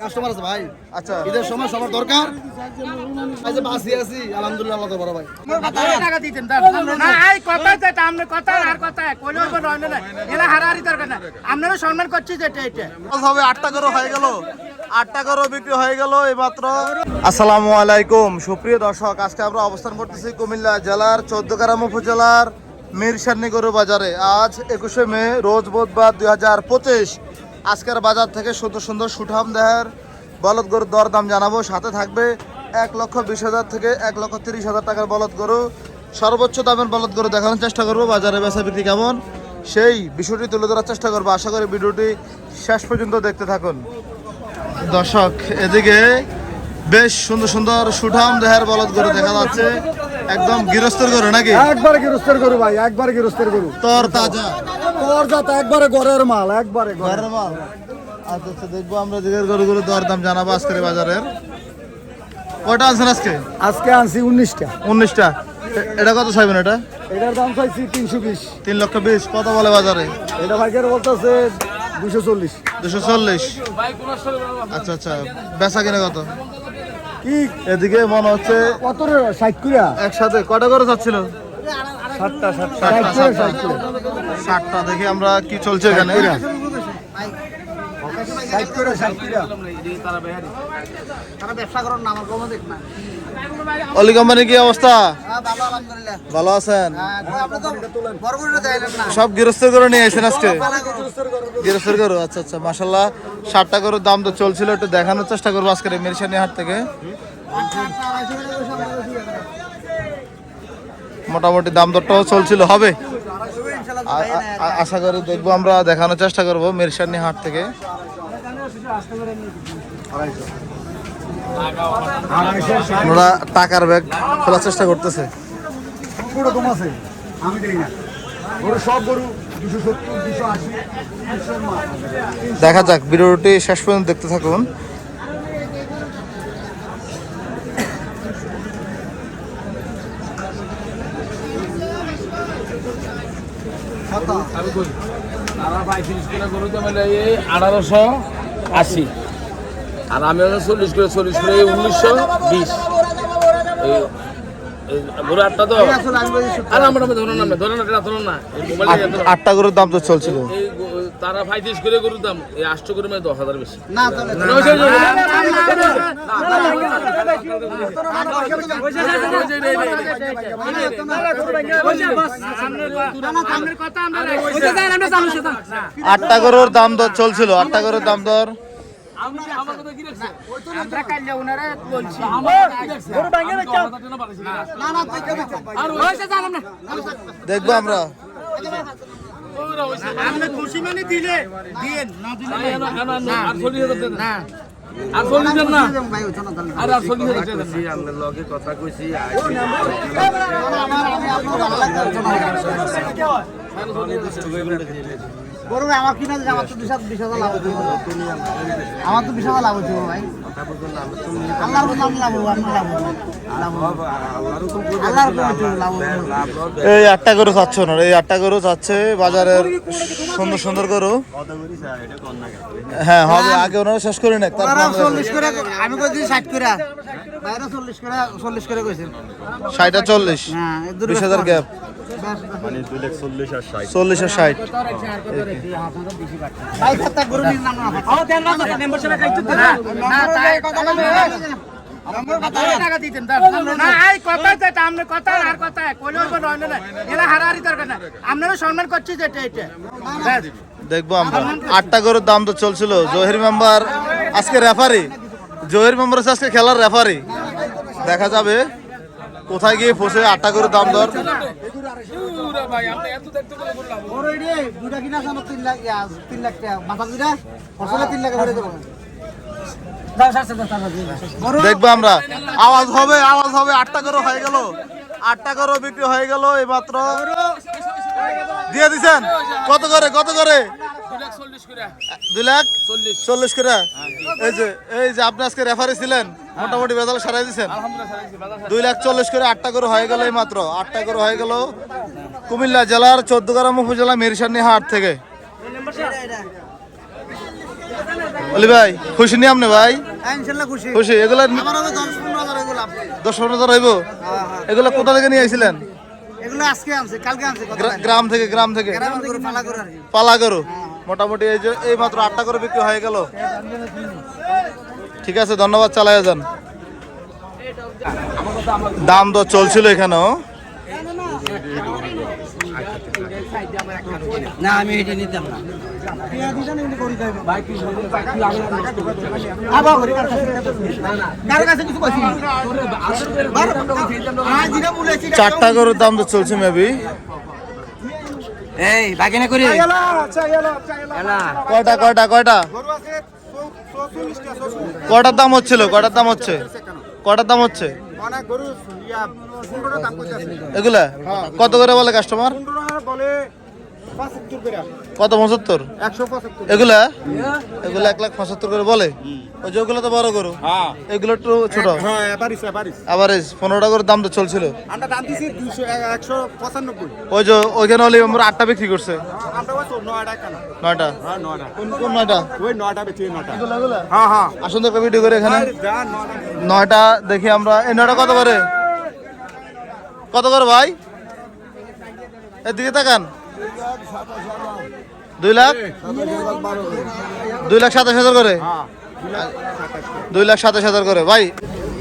Customer আছে ভাই। আচ্ছা ঈদের সময় সবার দরকার? এই বাসি আছি আলহামদুলিল্লাহ আল্লাহ বড় ভাই। টাকা দিতেন না এই কথা তো এটা কথা আর কথা কইলে হইব নয় না এলা হারাহারি দরকার না। আপনারও সম্মান করছি যেটা এটা হবে আটটা করে হয়ে গেল। আটটা করে বিক্রি হয়ে গেল এইমাত্র আসসালামু আলাইকুম। সুপ্রিয় দর্শক আজকে আমরা অবস্থান করতেছি কুমিল্লা জেলার চোদ্দগ্রাম উপজেলার মিরসান্নি গরু বাজারে। আজ একুশে মে, রোজ বুধবার দুই হাজার পঁচিশ। আজকের বাজার থেকে সুন্দর সুন্দর সুঠাম দেহের বলদ গরুর দর দাম জানাব। সাথে থাকবে এক লক্ষ বিশ হাজার থেকে এক লক্ষ তিরিশ হাজার টাকার বলদ গরু। সর্বোচ্চ দামের বলদ গরু দেখানোর চেষ্টা করব। বাজারে বেচা বিক্রি কেমন? সেই বিষয়টি তুলে ধরার চেষ্টা করব। আশা করি ভিডিওটি শেষ পর্যন্ত দেখতে থাকুন। দর্শক, এদিকে বেশ সুন্দর সুন্দর সুঠাম দেহের বলদ গরু দেখা যাচ্ছে। একদম গৃহস্থের গরু নাকি? একবারে গৃহস্থের গরু ভাই একবারে গৃহস্থের গরু। তোর তাজা তোর যাত একবারে ঘরের মাল একবারে ঘরের মাল। আচ্ছা আচ্ছা দেখব আমরা দিকের গরুগুলো দর দাম জানাব আজকের বাজারের। কয়টা আনছেন আজকে? আজকে আনছি উনিশটা। উনিশটা। এটা কত চাইবেন এটা? এটার দাম চাইছি তিনশো বিশ। তিন লক্ষ বিশ কত বলে বাজারে? এটা ভাইকের বলতেছে দুশো চল্লিশ। দুশো চল্লিশ। আচ্ছা আচ্ছা বেচা কিনে কত? কি? এদিকে মনে হচ্ছে কত ষাট কুড়া? একসাথে। কটা করে যাচ্ছিল? সাতটা কুড়া ষাটটা দেখি আমরা কি চলছে এখানে। ব্যবসা করার না আমার কোনো দেখ না। অলি কোম্পানি কি অবস্থা? ভালো আছেন? সব গৃহস্থ করে নিয়ে এসেছেন আজকে? গৃহস্থের গরু? আচ্ছা আচ্ছা মাসাল্লাহ ষাটটা গরুর দাম তো চলছিল, একটু দেখানোর চেষ্টা করব আজকের মিরসানি হাট থেকে। মোটামুটি দাম দরটাও চলছিল, হবে? আশা করি দেখব আমরা, দেখানোর চেষ্টা করব মিরসানি হাট থেকে। ওরা টাকার ব্যাগ খোলার চেষ্টা করতেছে পুরো কম আছে আমি দেই না গরু সব গরু দেখা যাক ভিডিওটি শেষ পর্যন্ত দেখতে থাকুন তারা পঁয়ত্রিশ করে গরু তো মানে এই আঠারোশো আশি আর আমি হচ্ছে চল্লিশ করে চল্লিশ করে উনিশশো বিশ আটটা গরুর দাম তো চলছিল তারা পঁয়ত্রিশ করে গরুর দাম এই আটশো করে মানে দশ হাজার বেশি আটটা গরুর দাম দর চলছিল আটটা গরুর দাম দর আমরা কাইলে ওনারা বলছি না না না দেখব আমরা আপনি খুশি মানে দিলে দিয়েন না দিলে আর চল্লিশ হাজার। না আর চল্লিশ দেন না ভাই ওঠো না তাহলে আর আর চল্লিশ হাজার দেন না। বড় ভাই আমার কিনা আমার তো বিশ হাজার বিশ হাজার লাভ হচ্ছে আমার তো বিশ হাজার লাভ হচ্ছে ভাই। আল্লাহর উপর লাভ এই আটটা গরু চাচ্ছ না? এই আটটা গরু চাচ্ছে বাজারের সুন্দর সুন্দর গরু। হ্যাঁ হবে আগে ওনারা শেষ করে তারপর চল্লিশ করে আমি কইছি ষাট করে। বাইরে চল্লিশ করে চল্লিশ করে কইছেন ষাট আর চল্লিশ? হ্যাঁ এই দুটো চল্লিশ আর ষাট। কথা আর আপনারও সম্মান করছি যেটা এটা। দেখব আমরা। আটটা গরুর দাম তো চলছিল। জহির মেম্বার আজকে রেফারি জহির মেম্বার আজকে খেলার রেফারি দেখা যাবে। কোথায় গিয়ে ফসে? আটটা গরুর দাম দর। দেখব আমরা। আওয়াজ হবে আওয়াজ হবে। আটটা গরু হয়ে গেল। আটটা গরু বিক্রি হয়ে গেল এই মাত্র দিয়ে দিছেন? কত করে কত করে? দুই লাখ? চল্লিশ। করে। করে এই যে এই যে আপনি আজকে রেফারি ছিলেন মোটামুটি বেজাল সারাই সারাইছি। দুই লাখ চল্লিশ করে আটটা করে হয়ে গেল এই মাত্র আটটা করে হয়ে গেল কুমিল্লা জেলার চোদ্দগ্রাম উপজেলা মিরসানি হাট থেকে। অলি ভাই খুশি নি আপনি ভাই? খুশি। খুশি এগুলা দশ পনেরো হাজার এগুলো দশ পনেরো হাজার হইব? এগুলো কোথা থেকে নিয়ে আইছিলেন? এগুলো আজকে আনছে কালকে আনছে কত গ্রা- গ্রাম থেকে গ্রাম থেকে। গ্রাম থেকে পালা করে আর কি। পালা করো মোটামুটি এই যে এই মাত্র আটটা করে বিক্রি হয়ে গেল। ঠিক আছে ধন্যবাদ চালাই যান। দাম তো চলছিল এখানেও। না আমি এটি নিতাম না। চারটা গরুর দাম তো চলছে মেবি এই বাগিনা করি। কয়টা কয়টা কয়টা? কটার দাম হচ্ছিল কটার দাম হচ্ছে? কটার দাম হচ্ছে? এগুলা? কত করে বলে কাস্টমার কত পঁচাত্তর? এগুলা? এগুলা এক লাখ পঁচাত্তর করে বলে? ওই যে ওগুলো তো বড় গরু। এগুলো একটু ছোট। আভারেজ পনেরোটা করে দাম তো চলছিল। ওই যে ওইখানে হলে আমরা আটটা বিক্রি করছে। নয়টা কোন। নয়টা? আসুন তো ভিডিও করে এখানে। নয়টা দেখি আমরা। এই নয়টা কত করে? কত করে ভাই? এদিকে তাকান। দুই লাখ? দুই লাখ সাতাশ হাজার করে? দুই লাখ সাতাশ হাজার করে। ভাই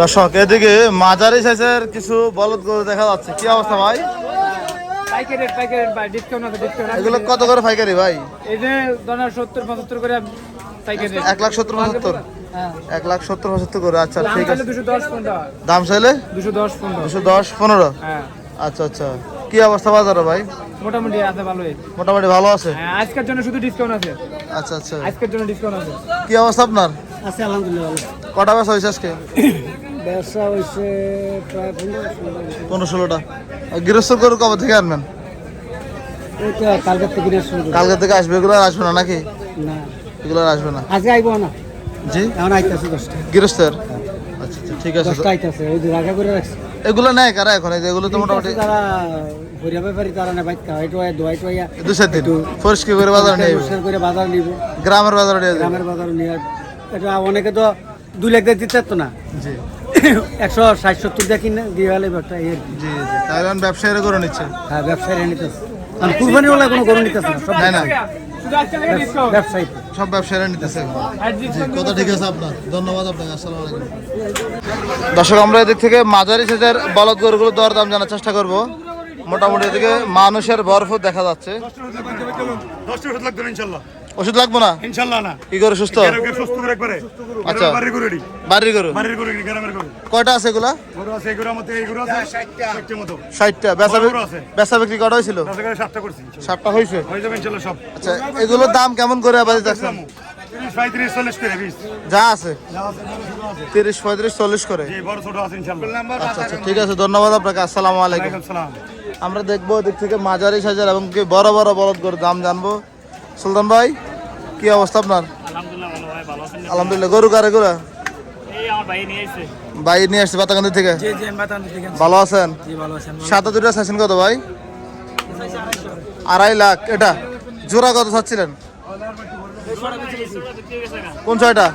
দর্শক এদিকে মাঝারি সাইজের কিছু বলদ গরু দেখা যাচ্ছে। কি অবস্থা ভাই? এগুলো কত করে পাইকারি ভাই? এই যে সত্তর পঁচাত্তর করে এক লাখ সত্তর পঁচাত্তর? হ্যাঁ। এক লাখ সত্তর পঁচাত্তর করে। আচ্ছা দাম ঠিক চাইলে আছে। দুশো দশ পনেরো। দাম চাইলে? দুশো দশ পনেরো। দুশো দশ পনেরো? হ্যাঁ। আচ্ছা আচ্ছা। কি অবস্থা বাজারে ভাই? মোটামুটি আছে ভালোই। মোটামুটি ভালো আছে? হ্যাঁ আজকের জন্য শুধু ডিসকাউন্ট আছে। আচ্ছা আচ্ছা। আজকের জন্য ডিসকাউন্ট আছে। কি অবস্থা আপনার? আছে আলহামদুলিল্লাহ কটা বেচা হয়েছে আজকে? ব্যবসা হয়েছে প্রায় পনেরো পনেরো ষোলোটা আর গৃহস্থ গরু কবে থেকে আনবেন? কালকে থেকে কালকে থেকে আসবে এগুলো আর আসবে না নাকি? না। এগুলো আর আসবে না। আজকে আইবো না। জি? এখন আইতেছে দশটা গৃহস্থের? আচ্ছা আচ্ছা ঠিক আছে। দশটা আইতেছে ওই যে রাখা করে রাখছে। এগুলো নেয় কারা এখন? এগুলো তো মোটামুটি তারা হরিয়া ব্যাপারী তারা না বাইক খাওয়া। এটা দোয়াই টোয়া দু চার দিন। পরিষ্কার করে বাজার নিয়ে পরিষ্কার করে বাজার নিব। গ্রামের বাজারে নিয়ে গ্রামের বাজার নিয়ে এটা অনেকে তো দুই লাখ দিয়ে দিতে না। জি। একশো ষাট সত্তর দিয়ে কিনে দিয়ে গেলে একটা জি জি। তাহলে এখন ব্যবসায়ীরা করে নিচ্ছে? হ্যাঁ ব্যবসায়ীরা নিতেছে। আর কোনো নিতেছে না না সব ব্যবসায়ীরা নিতেছে কথা ঠিক আছে আপনার। ধন্যবাদ আপনাকে আসসালামু আলাইকুম। দর্শক আমরা এদিক থেকে মাঝারি সাইজের বলদ গরুগুলো দর দাম জানার চেষ্টা করব। মোটামুটি এদিকে মানুষের বরফ দেখা যাচ্ছে। দশটা ওষুধ লাগবে না? না। কি করে সুস্থ? সুস্থ করে একবারে। আচ্ছা। বাড়ির গরু এটি। বাড়ির গরু? বাড়ির গরু গ্রামের গরু। কয়টা আছে এগুলা? গরু আছে গরু আছে মতো। ষাটটা। বেচা। বেচা বিক্রি কটা হয়েছিল? তাতে করে করছি হয়েছে? হয়ে যাবে ইনশাল্লাহ সব। আচ্ছা এগুলোর দাম কেমন করে আবার দেখছেন? তিরিশ পঁয়ত্রিশ চল্লিশ করে বিশ। যা আছে। তিরিশ পঁয়ত্রিশ চল্লিশ করে। যে বড় ছোট আছে ইনশাল্লাহ। আচ্ছা আচ্ছা ঠিক আছে ধন্যবাদ আপনাকে আসসালামু আলাইকুম। আমরা দেখব দিক থেকে মাঝারি সাজার এবং কি বড় বড় বলদ করে দাম জানব। সুলতান ভাই কি অবস্থা আপনার? আলহামদুলিল্লাহ গরু কারে গরু? ভাই নিয়ে আসছে বাতাকান্দি থেকে? ভালো আছেন? সাথে দুটো চাইছেন কত ভাই? আড়াই লাখ এটা? জোড়া কত চাচ্ছিলেন? কোন ছয়টা?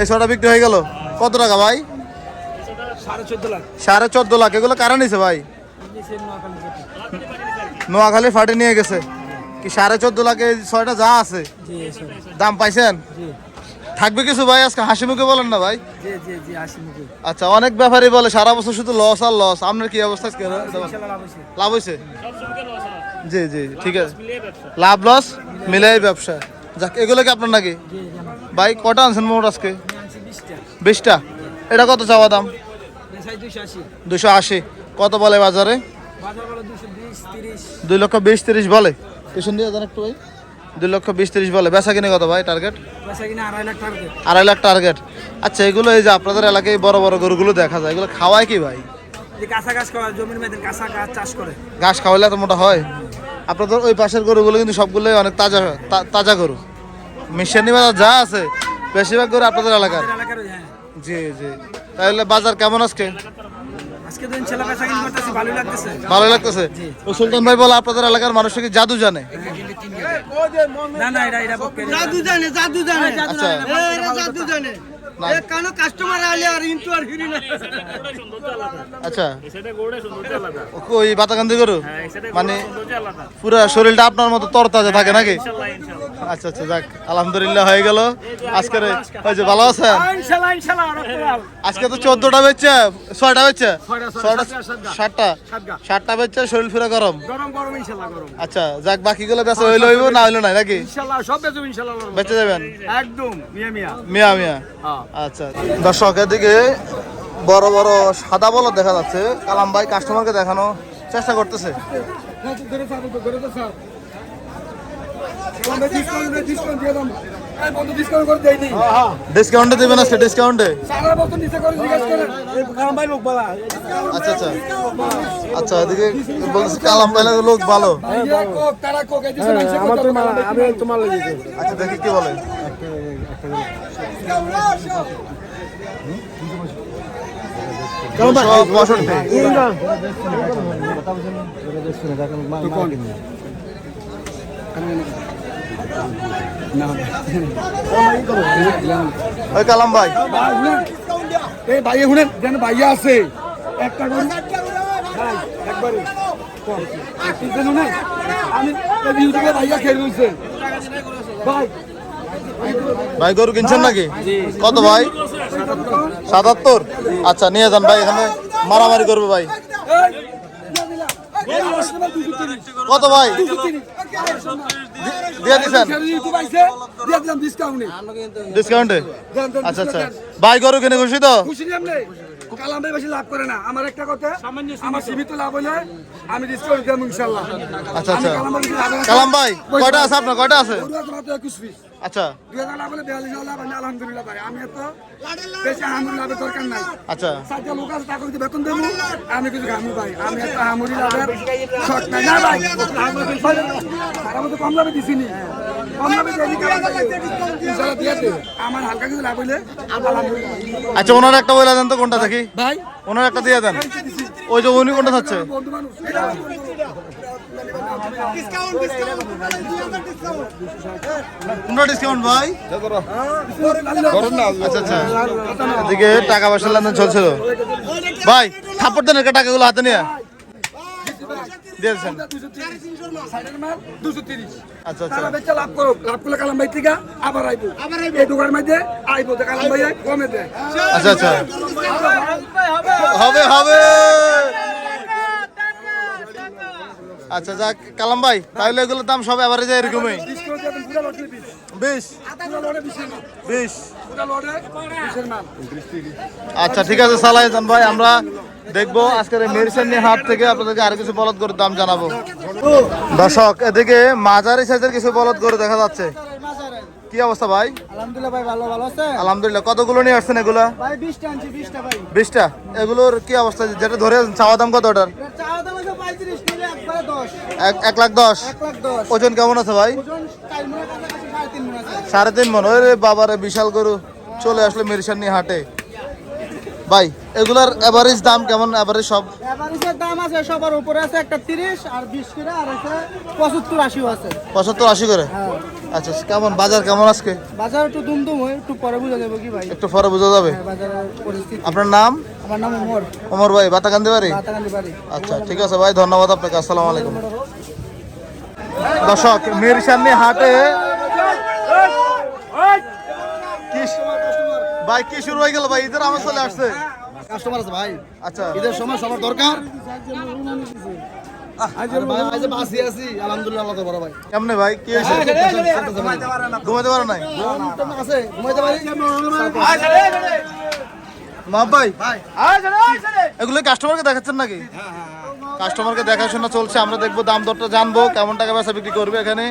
এই ছয়টা বিক্রি হয়ে গেল। কত টাকা ভাই? সাড়ে চোদ্দ লাখ। এগুলো কারা নিছে ভাই? নোয়াখালী ফাটে নিয়ে গেছে। কি সাড়ে চোদ্দ লাখে ছয়টা যা আছে? দাম পাইছেন? থাকবে কিছু ভাই আজকে হাসি মুখে বলেন না ভাই? আচ্ছা অনেক ব্যাপারই বলে সারা বছর শুধু লস আর লস আপনার কি অবস্থা লাভ হয়েছে জি জি ঠিক আছে। লাভ লস মিলাই ব্যবসা। যাক এগুলো কি আপনার নাকি? ভাই কটা আনছেন মোট আজকে? বিশটা। এটা কত চাওয়া দাম? দুশো আশি। কত বলে বাজারে? দুই লক্ষ বিশ তিরিশ বলে। পেছন দিয়ে যান একটু ভাই। দুই লক্ষ বিশ তিরিশ বলে। বেচা কিনে কত ভাই টার্গেট আড়াই লাখ টার্গেট আচ্ছা এগুলো এই যে আপনাদের এলাকায় বড় বড় গরুগুলো দেখা যায় এগুলো খাওয়ায় কি ভাই? ঘাস খাওয়ালে এত মোটা হয়। আপনাদের ওই পাশের গরুগুলো কিন্তু সবগুলোই অনেক তাজা তা- তাজা গরু। মিশানি বাজার যা আছে বেশিরভাগ গরু আপনাদের এলাকার। হ্যাঁ। জি জি। তাহলে বাজার কেমন আজকে? আজকে দিন ছেলে করতেছি ভালোই লাগতেছে। ভালো লাগতেছে? ও সুলতান ভাই বলে আপনাদের এলাকার মানুষ কি জাদু জানে? না না এটা এটা জাদু জানে জাদু জানে। আচ্ছা। এ, জাদু জানে। কানো কাস্টমার আলে আর ইন্টু আর হিরি না। আচ্ছা। ওই বাতাকান্দি গরু? মানে পুরো শরীরটা আপনার মতো তরতাজা থাকে নাকি? আচ্ছা আচ্ছা যাক আলহামদুলিল্লাহ হয়ে গেল। আজকের ওই যে ভালো আছেন? আজকে তো চোদ্দটা বেচছে ছয়টা বেচছে সাতটা সাতটা। বেচছে শরীর ফিরে গরম। আচ্ছা যাক বাকিগুলো বেচা হইল হইব না হইল নাই নাকি। বেচে যাবেন? একদম মিয়া মিয়া। হ্যাঁ। আচ্ছা দর্শক এদিকে বড় বড় সাদা বলদ দেখা যাচ্ছে। কালাম ভাই কাস্টমারকে দেখানো চেষ্টা করতেছে। ডিসকাউন্টে দেবেন আজকে ডিসকাউন্টে আচ্ছা আচ্ছা। আচ্ছা এদিকে বলতেছে কালাম ভাই লোক ভালো? আচ্ছা দেখি কি বলে। পঁয়ষট্টি। ওই কালাম ভাই। এই ভাইয়া শুনেন যেন ভাইয়া আছে। একটা করে। একবারে ভাই। গরু কিনছেন নাকি? কত ভাই? সাতাত্তর? আচ্ছা নিয়ে যান ভাই এখানে মারামারি করবে ভাই। কত ভাই? দিয়ে দিলাম ডিসকাউন্টে আচ্ছা আচ্ছা। ভাই গরু কিনে খুশি তো? খুশি কালামে বেশি লাভ করে না। আমার একটা কথা আমার সীমিত লাভ হলে আমি ডিসকাউন্ট দেবো ইনশাল্লাহ আচ্ছা আচ্ছা। কালাম ভাই কয়টা আছে আপনার? কয়টা আছে? একুশ পিস। আচ্ছা। দুই হাজার লাভ হলে বিয়াল্লিশ হাজার লাভ আলহামদুলিল্লাহ ভাই। আমি এত বেশি আহামরি লাভের দরকার নাই। আচ্ছা। লোক আছে তাকে যদি বেতন দেবো আমি কিছু ঘামু ভাই। আমি এত আহামরি লাভের শখ নাই। না ভাই সারা মতো কম লাভে দিছিনি। দিয়েছি ইনশাল্লাহ দিয়ে দে। আমার হালকা কিছু লাভ হইলে আচ্ছা ওনার একটা বলে দেন তো কোনটা দেখি? ভাই। ওনার একটা দিয়ে দেন। ওই যে উনি কোনটা খাচ্ছে কোনটা ডিসকাউন্ট ভাই? আচ্ছা আচ্ছা। এদিকে টাকা পয়সা লেনদেন চলছিল। ভাই থাপ্পড় দেন টাকাগুলো হাতে নিয়ে। দিয়েছেন? আচ্ছা আচ্ছা। বেচা লাভ করো লাভ করলে কালাম ভাই থেকে আবার আইবো এই দোকানের মধ্যে আইবো তো কালাম ভাই কমে দেয় আচ্ছা আচ্ছা। হবে হবে। আচ্ছা যাক কালাম ভাই তাহলে এগুলোর দাম সব এবারে যায় এরকমই বিশ। বিশ। আচ্ছা ঠিক আছে সালাই যান ভাই আমরা দেখব আজকের এই মেরিসানি হাট থেকে আপনাদেরকে আর কিছু বলদ করে দাম জানাব। দর্শক এদিকে মাঝারি সাইজের কিছু বলদ করে দেখা যাচ্ছে। কি অবস্থা ভাই? আলহামদুলিল্লাহ ভাই ভালো ভালো আছে। আলহামদুলিল্লাহ কতগুলো নিয়ে আসছেন এগুলা? ভাই 20 টা আনছি 20 টা ভাই এগুলোর কি অবস্থা? যেটা ধরে চাওয়া দাম কত অর্ডার চাওয়া দাম আছে 35 নিলে একবারে 10 এক এক লাখ দশ? 1 লাখ 10 ওজন কেমন আছে ভাই? ওজন টাইম মনে কাছাকাছি 3.5 মন আছে। সাড়ে তিন মন। ওই রে বাবারে বিশাল গরু। চলে আসলো মেরিসানি হাটে। ভাই এগুলার এভারেজ দাম কেমন এভারেজ সব এভারেজের দাম আছে সবার উপরে আছে একটা 30 আর 20 করে আর আছে 75 80 আছে পঁচাত্তর আশি করে হ্যাঁ আচ্ছা কেমন বাজার কেমন আজকে বাজার একটু দুমদুম হয় একটু পরে বুঝা যাবে কি ভাই একটু পরে বোঝা যাবে হ্যাঁ, বাজারের পরিস্থিতি আপনার নাম আমার নাম ওমর ওমর ভাই বাতাকান্দি বাড়ি বাতাকান্দি বাড়ি আচ্ছা ঠিক আছে ভাই ধন্যবাদ আপনাকে আসসালামু আলাইকুম দর্শক মিরসানি হাটে কি- ভাই কি শুরু হয়ে গেল ভাই? ঈদের আমার চলে আসছে। কাস্টমার আছে ভাই। আচ্ছা। ঈদের সময় সবার দরকার। ভাই আজ বাসি আছি আলহামদুলিল্লাহ আল্লাহ বড় ভাই। কেমনে ভাই? কি হয়েছে? ঘুমাইতে পারো নাই আছে ঘুমাইতে পারি মা ভাই। এগুলো কাস্টমারকে দেখাচ্ছেন নাকি? কাস্টমারকে দেখাশোনা চলছে আমরা দেখব দাম দরটা জানব কেমন টাকা বেচা বিক্রি করবে এখানে।